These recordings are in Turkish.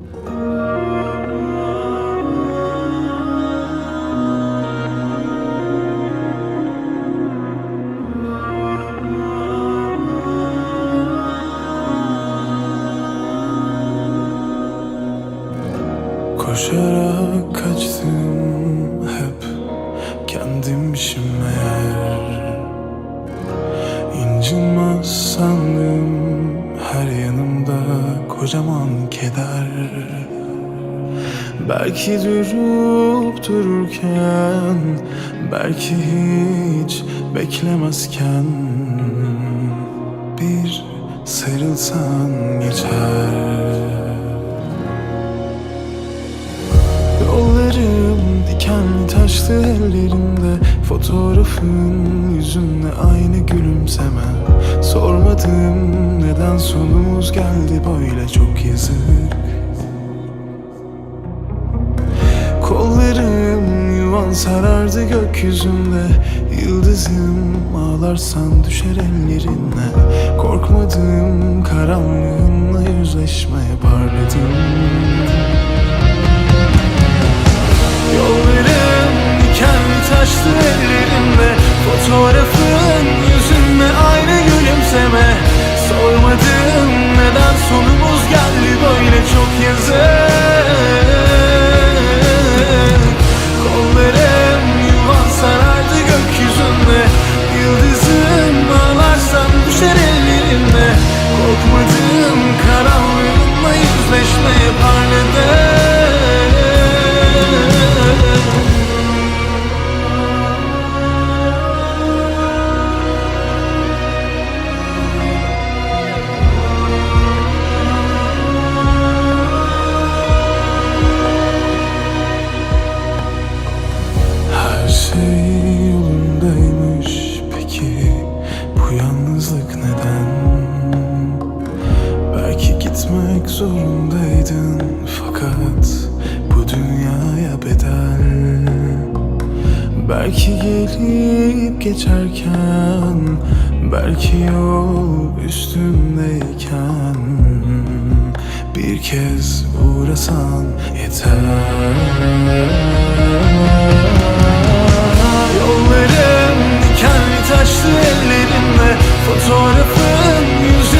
uh, Belki durup dururken Belki hiç beklemezken Bir sarılsan yeter Yollarım dikenli taşlı ellerimde Fotoğrafın yüzünle aynı gülümseme. Sormadım neden sonumuz geldi böyle çok yazık Kollarım yuvan sarardı gökyüzünde. Yıldızım ağlarsan düşer ellerine. Korkmadım karanlığınla yüzleşmeye parladım Yollarım dikenli taşlı ellerimde Fotoğrafın yüzünde aynı gülümseme. Sormadım neden sonumuz geldi böyle çok yazık Kollarım zorundaydın fakat bu dünyaya bedel. Belki gelip geçerken Belki yol üstündeyken Bir kez uğrasan yeter. Yollarım dikenli taşlı ellerimle Fotoğrafın yüzünde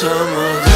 summer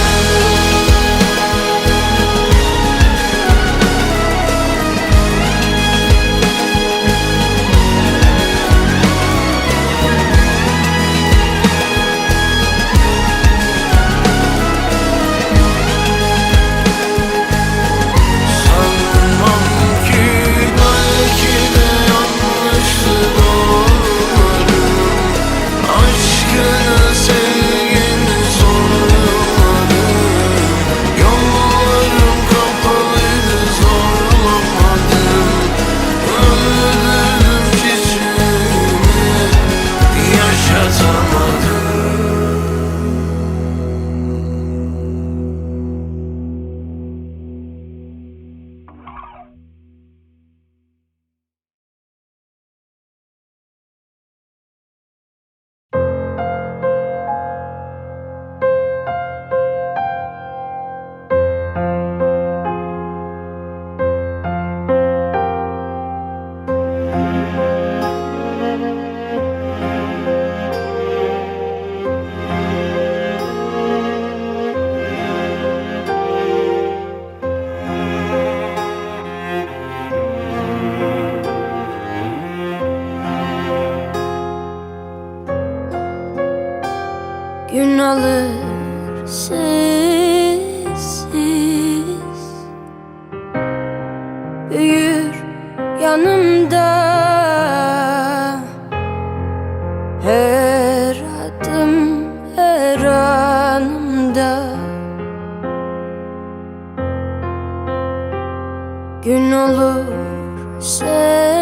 sensiz.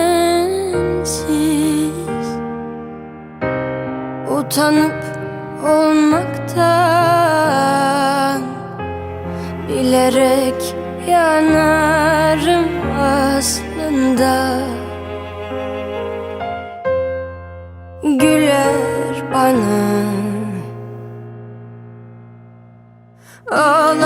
Utanıp olmaktan Bilerek yanarım aslında. Güler bana. Ağlar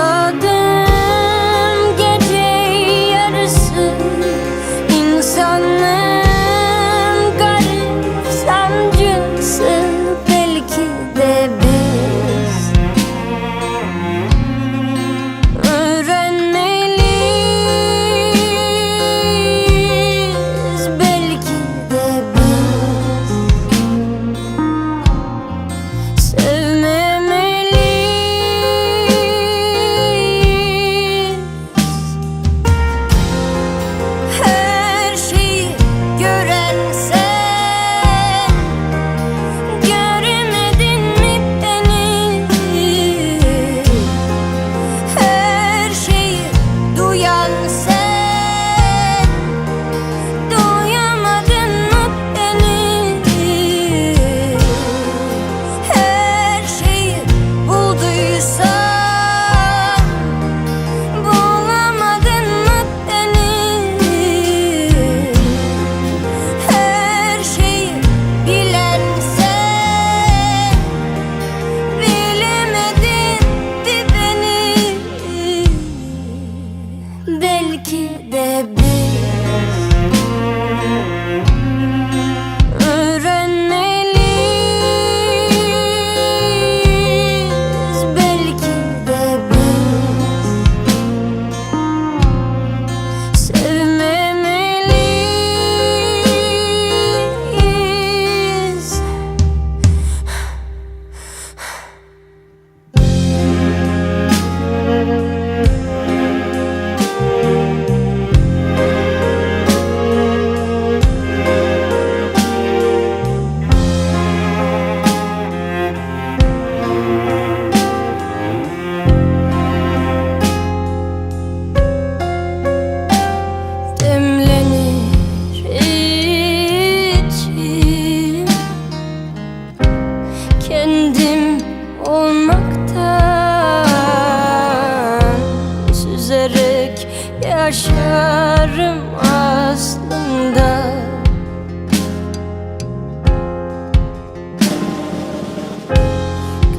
yaşarım aslında.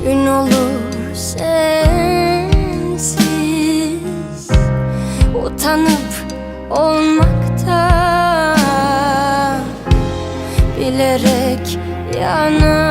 Gün olur sensiz Utanıp olmakta Bilerek yanar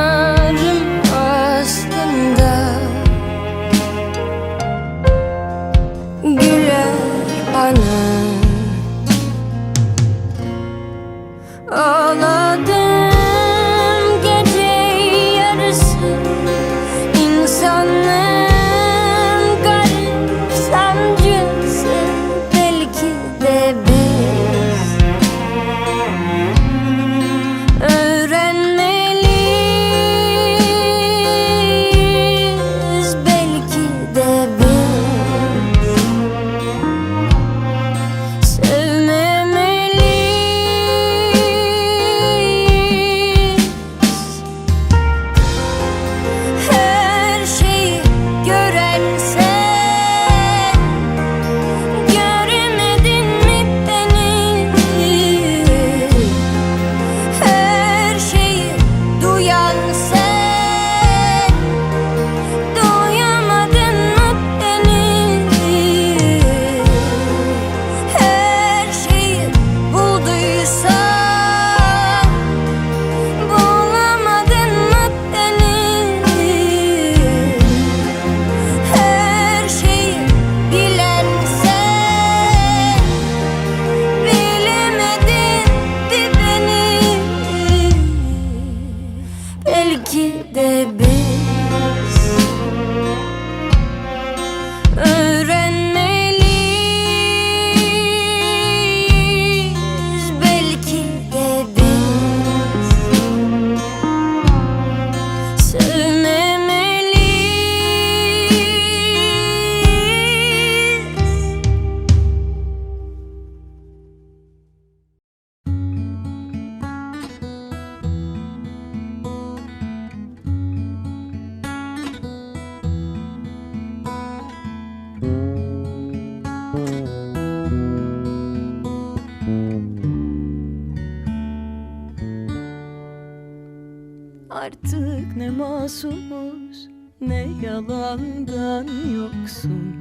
Artık ne masumuz ne yalandan yoksun.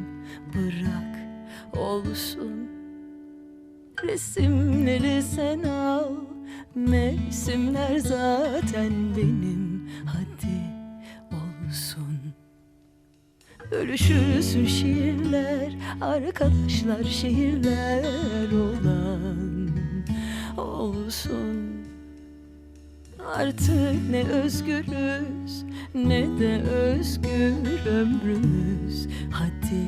Bırak olsun. Resimleri sen al Mevsimler zaten benim. Hadi olsun. Bölüşürsün şiirler Arkadaşlar şehirler olan. Olsun Artık ne özgürüz ne de özgür ömrümüz. Hadi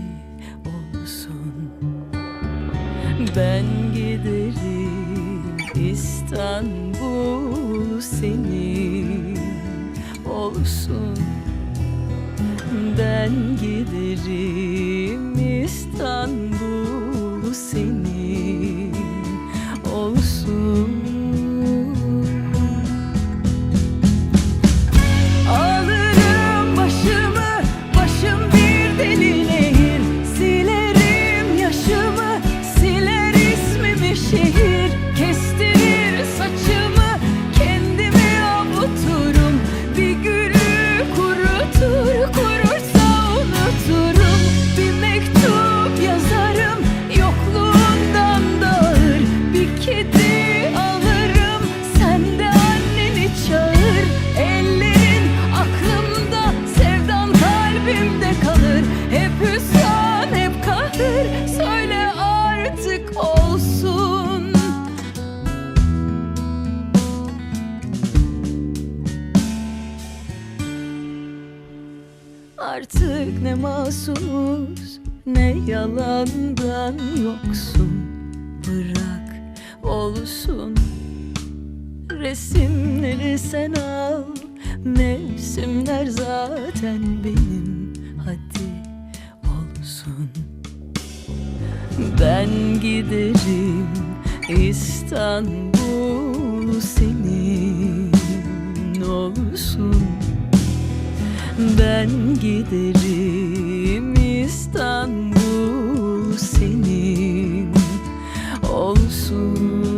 olsun. Ben giderim İstanbul senin. Olsun. Ben giderim İstanbul senin Artık ne masumuz ne yalandan yoksun. Bırak olsun Resimleri sen al. Mevsimler zaten benim Hadi olsun. Ben giderim İstanbul senin olsun Ben giderim İstanbul senin. Olsun